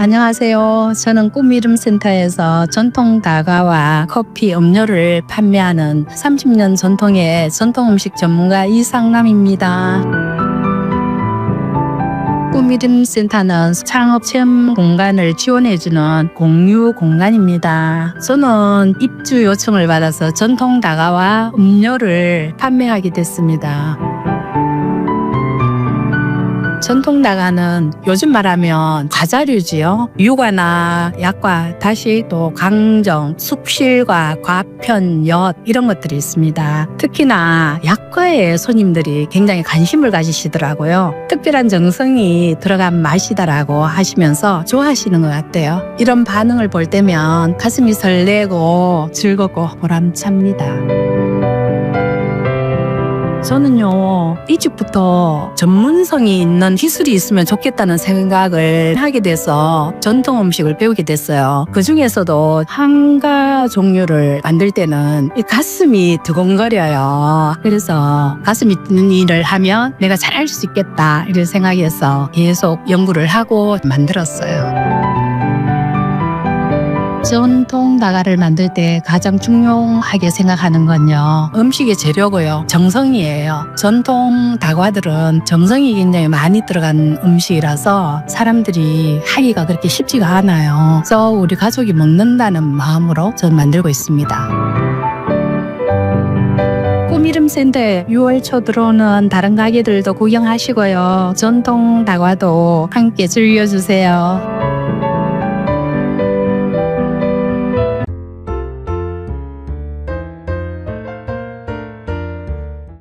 안녕하세요. 저는 꿈이름센터에서 전통 다과와 커피, 음료를 판매하는 30년 전통의 전통 음식 전문가 이상남입니다. 꿈이름센터는 창업 체험 공간을 지원해주는 공유 공간입니다. 저는 입주 요청을 받아서 전통 다과와 음료를 판매하게 됐습니다. 전통 다가는 요즘 말하면 과자류지요. 유과나 약과, 다시 또 강정, 숙실과 과편, 엿 이런 것들이 있습니다. 특히나 약과에 손님들이 굉장히 관심을 가지시더라고요. 특별한 정성이 들어간 맛이다라고 하시면서 좋아하시는 것 같아요. 이런 반응을 볼 때면 가슴이 설레고 즐겁고 보람찹니다. 저는요, 이집부터 전문성이 있는 기술이 있으면 좋겠다는 생각을 하게 돼서 전통 음식을 배우게 됐어요. 그 중에서도 한가 종류를 만들 때는 이 가슴이 두근거려요. 그래서 가슴이 뛰는 일을 하면 내가 잘할 수 있겠다. 이런 생각해서 계속 연구를 하고 만들었어요. 전통 다가를 만들 때 가장 중요하게 생각하는 건요. 음식의 재료고요. 정성이에요. 전통 다과들은 정성이 굉장히 많이 들어간 음식이라서 사람들이 하기가 그렇게 쉽지가 않아요. 그래서 우리 가족이 먹는다는 마음으로 전 만들고 있습니다. 꿈이름 센터에 6월 초 들어오는 다른 가게들도 구경하시고요. 전통 다과도 함께 즐겨주세요.